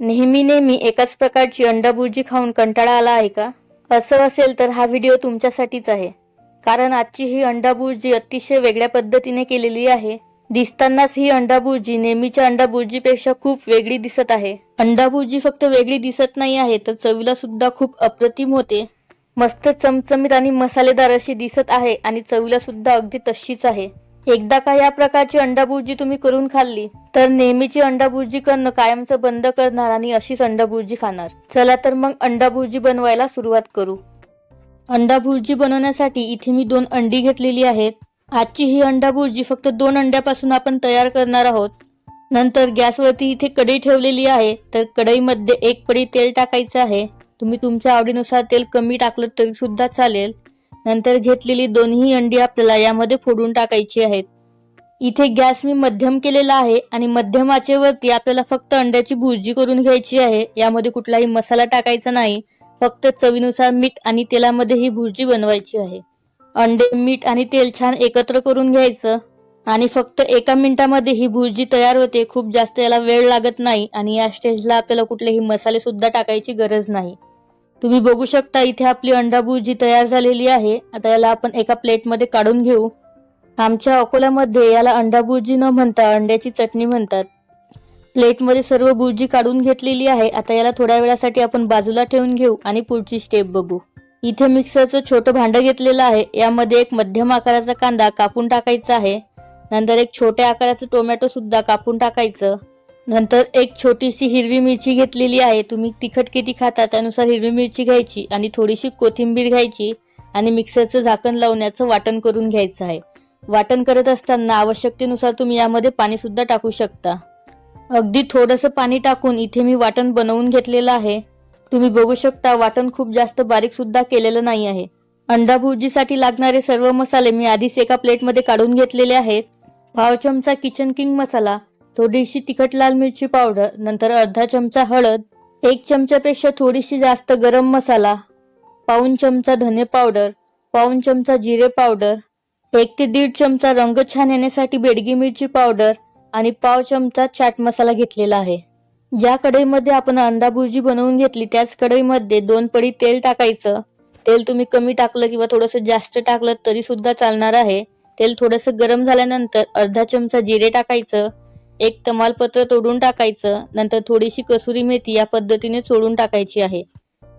नेहमी नेहमी एकाच प्रकारची अंडाभुर्जी खाऊन कंटाळा आला आहे का? असं असेल तर हा व्हिडिओ तुमच्यासाठीच आहे. कारण आजची ही अंडाभुर्जी अतिशय वेगळ्या पद्धतीने केलेली आहे. दिसतानाच ही अंडाभुर्जी नेहमीच्या अंडाभुर्जीपेक्षा खूप वेगळी दिसत आहे. अंडाभुर्जी फक्त वेगळी दिसत नाही आहे तर चवीला सुद्धा खूप अप्रतिम होते. मस्त चमचमीत आणि मसालेदार अशी दिसत आहे आणि चवीला सुद्धा अगदी तशीच आहे. एकदा का या प्रकारची अंडाभुर्जी तुम्ही करून खाल्ली तर नेहमीची अंडाभुर्जी करणं कायमचं बंद करणार आणि अशीच अंडाभुर्जी खाणार. चला तर मग अंडाभुर्जी बनवायला सुरुवात करू. अंडाभुर्जी बनवण्यासाठी इथे मी दोन अंडी घेतलेली आहेत. आजची ही अंडाभुर्जी फक्त दोन अंड्यापासून आपण तयार करणार आहोत. नंतर गॅसवरती इथे कढई ठेवलेली आहे तर कढईमध्ये एक पडी तेल टाकायचं आहे. तुम्ही तुमच्या आवडीनुसार तेल कमी टाकलं तरी सुद्धा चालेल. नंतर घेतलेली दोन्ही अंडी आपल्याला यामध्ये फोडून टाकायची आहेत. इथे गॅस मी मध्यम केलेला आहे आणि मध्यमाचे वरती आपल्याला फक्त अंड्याची भुर्जी करून घ्यायची आहे. यामध्ये कुठलाही मसाला टाकायचा नाही. फक्त चवीनुसार मीठ आणि तेलामध्ये ही भुर्जी बनवायची आहे. अंडे मीठ आणि तेल छान एकत्र करून घ्यायचं आणि फक्त एका मिनिटामध्ये ही भुर्जी तयार होते. खूप जास्त याला वेळ लागत नाही आणि या स्टेजला आपल्याला कुठलेही मसाले सुद्धा टाकायची गरज नाही. तुम्ही बघू शकता इथे आपली अंडा भुर्जी तयार झालेली आहे. आता याला आपण एका प्लेटमध्ये काढून घेऊ. आमच्या अकोल्यामध्ये याला अंडा भुर्जी न म्हणता अंड्याची चटणी म्हणतात. प्लेटमध्ये सर्व भुर्जी काढून घेतलेली आहे. आता याला थोड्या वेळासाठी आपण बाजूला ठेवून घेऊ आणि पुढची स्टेप बघू. इथे मिक्सरचं छोटं भांडं घेतलेलं आहे. यामध्ये एक मध्यम आकाराचा कांदा कापून टाकायचा आहे. नंतर एक छोट्या आकाराचं टोमॅटो सुद्धा कापून टाकायचं. नंतर एक छोटीशी हिरवी मिरची घेतलेली आहे. तुम्ही तिखट किती खाता त्यानुसार हिरवी मिरची घ्यायची आणि थोडीशी कोथिंबीर घ्यायची आणि मिक्सरचं झाकण लावण्याचं वाटण करून घ्यायचं आहे. वाटण करत असताना आवश्यकतेनुसार तुम्ही यामध्ये पाणीसुद्धा टाकू शकता. अगदी थोडंसं पाणी टाकून इथे मी वाटण बनवून घेतलेलं आहे. तुम्ही बघू शकता वाटण खूप जास्त बारीकसुद्धा केलेलं नाही आहे. अंडा भुर्जीसाठी लागणारे सर्व मसाले मी आधीच एका प्लेटमध्ये काढून घेतलेले आहेत. पाव चमचा किचन किंग मसाला थोडीशी तिखट लाल मिरची पावडर नंतर अर्धा चमचा हळद एक चमच्यापेक्षा थोडीशी जास्त गरम मसाला पाऊन चमचा धने पावडर पाऊन चमचा जिरे पावडर एक ते दीड चमचा रंग छान येण्यासाठी बेडगी मिरची पावडर आणि पाव चमचा चाट मसाला घेतलेला आहे. ज्या कढईमध्ये आपण अंडा भुर्जी बनवून घेतली त्याच कढईमध्ये दोन पडी तेल टाकायचं. तेल तुम्ही कमी टाकलं किंवा थोडंसं जास्त टाकलं तरी सुद्धा चालणार आहे. तेल थोडंसं गरम झाल्यानंतर अर्धा चमचा जिरे टाकायचं. एक तमालपत्र तोडून टाकायचं नंतर थोडीशी कसुरी मेथी या पद्धतीने चोडून टाकायची आहे.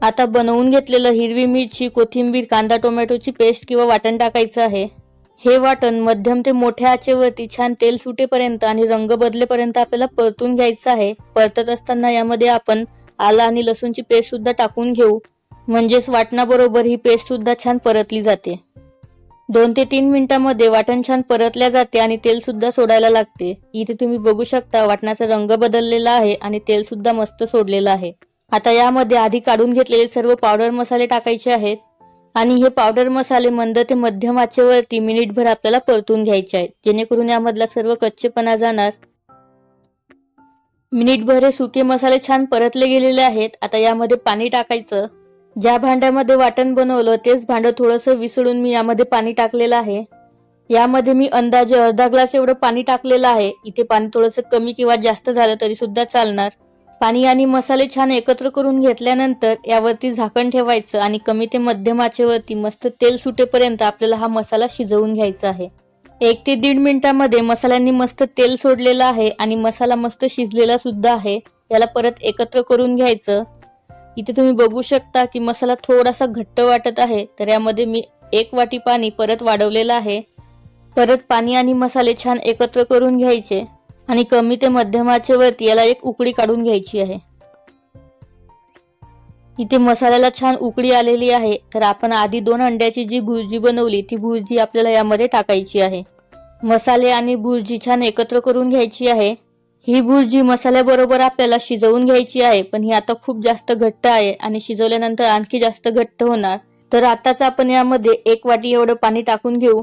आता बनवून घेतलेलं हिरवी मिरची कोथिंबीर कांदा टोमॅटोची पेस्ट किंवा वाटण टाकायचं आहे. हे वाटण मध्यम ते मोठ्या आचेवरती छान तेल सुटेपर्यंत आणि रंग बदलेपर्यंत आपल्याला परतून घ्यायचं आहे. परतत असताना यामध्ये आपण आला आणि लसूणची पेस्ट सुद्धा टाकून घेऊ. म्हणजेच वाटणाबरोबर ही पेस्ट सुद्धा छान परतली जाते. दोन ते तीन मिनिटांमध्ये वाटण छान परतल्या जाते आणि तेल सुद्धा सोडायला लागते. इथे तुम्ही बघू शकता वाटणाचा रंग बदललेला आहे आणि तेल सुद्धा मस्त सोडलेलं आहे. आता यामध्ये आधी काढून घेतलेले सर्व पावडर मसाले टाकायचे आहेत. आणि हे पावडर मसाले मंद ते मध्यम आचेवरती मिनिटभर आपल्याला परतून घ्यायचे आहेत. जेणेकरून यामधला सर्व कच्चेपणा जाणार. मिनिटभर हे सुके मसाले छान परतले गेलेले आहेत. आता यामध्ये पाणी टाकायचं. ज्या भांड्यामध्ये वाटण बनवलं तेच भांडं थोडंसं विसळून मी यामध्ये पाणी टाकलेलं आहे. यामध्ये मी अंदाजे अर्धा ग्लास एवढं पाणी टाकलेलं आहे. इथे पाणी थोडंसं कमी किंवा जास्त झालं तरी सुद्धा चालणार. पाणी आणि मसाले छान एकत्र करून घेतल्यानंतर यावरती झाकण ठेवायचं आणि कमी ते मध्यम आचेवरती मस्त तेल सुटेपर्यंत आपल्याला हा मसाला शिजवून घ्यायचा आहे. एक ते दीड मिनिटामध्ये मसाल्यांनी मस्त तेल सोडलेलं आहे आणि मसाला मस्त शिजलेला सुद्धा आहे. याला परत एकत्र करून घ्यायचं. इथे तुम्ही बघू शकता की मसाला थोडासा घट्ट वाटत आहे तर यामध्ये मी एक वाटी पाणी परत वाढवलेलं आहे. परत पाणी आणि मसाले छान एकत्र करून घ्यायचे आणि कमी ते मध्यमाचे वरती याला एक उकळी काढून घ्यायची आहे. इथे मसाल्याला छान उकळी आलेली आहे तर आपण आधी दोन अंड्याची जी भुर्जी बनवली ती भुर्जी आपल्याला यामध्ये टाकायची आहे. मसाले आणि भुर्जी छान एकत्र करून घ्यायची आहे. ही भुर्जी मसाल्याबरोबर आपल्याला शिजवून घ्यायची आहे पण ही आता खूप जास्त घट्ट आहे आणि शिजवल्यानंतर आणखी जास्त घट्ट होणार. तर आताच आपण यामध्ये एक वाटी एवढं पाणी टाकून घेऊ.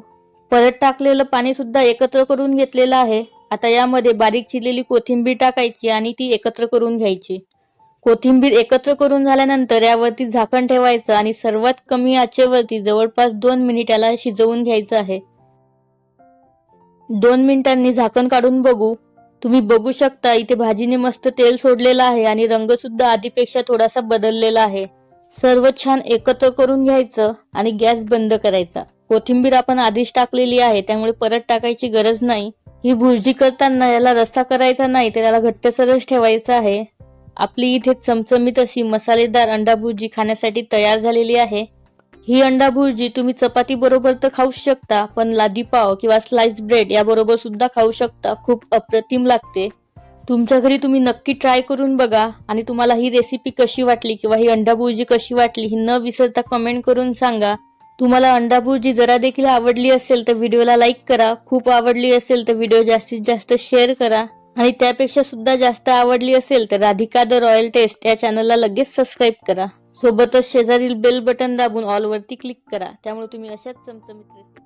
परत टाकलेलं पाणी सुद्धा एकत्र करून घेतलेलं आहे. आता यामध्ये बारीक चिरलेली कोथिंबीर टाकायची आणि ती एकत्र करून घ्यायची. कोथिंबीर एकत्र करून झाल्यानंतर यावरती झाकण ठेवायचं आणि सर्वात कमी आचेवरती जवळपास दोन मिनिट याला शिजवून घ्यायचं आहे. दोन मिनिटांनी झाकण काढून बघू. तुम्ही बघू शकता इथे भाजीने मस्त तेल सोडलेलं आहे आणि रंग सुद्धा आधीपेक्षा थोडासा बदललेला आहे. सर्व छान एकत्र करून घ्यायचं आणि गॅस बंद करायचा. कोथिंबीर आपण आधीच टाकलेली आहे त्यामुळे परत टाकायची गरज नाही. ही भुर्जी करताना याला रस्ता करायचा नाही तर याला घट्टसरच ठेवायचं आहे. आपली इथे चमचमीत अशी मसालेदार अंडा भुर्जी खाण्यासाठी तयार झालेली आहे. ही अंडा भुर्जी तुम्ही चपाती बरोबर तर खाऊ शकता पण लादी पाव किंवा स्लाइस ब्रेड या बरोबर सुद्धा खाऊ शकता. खूप अप्रतिम लागते. तुमच्या घरी तुम्ही नक्की ट्राय करून बघा आणि तुम्हाला ही रेसिपी कशी वाटली किंवा ही अंडा भुर्जी कशी वाटली ही न विसरता कमेंट करून सांगा. तुम्हाला अंडा भुर्जी जरा देखील आवडली असेल तर व्हिडिओला लाईक करा. खूप आवडली असेल तर व्हिडिओ जास्तीत जास्त शेअर करा. आणि त्यापेक्षा सुद्धा जास्त आवडली असेल तर राधिका द रॉयल टेस्ट या चॅनलला लगेच सबस्क्राईब करा. सोबतच शेजारील बेल बटन दाबून ऑलवरती क्लिक करा. त्यामुळे तुम्ही अशाच चमचमीत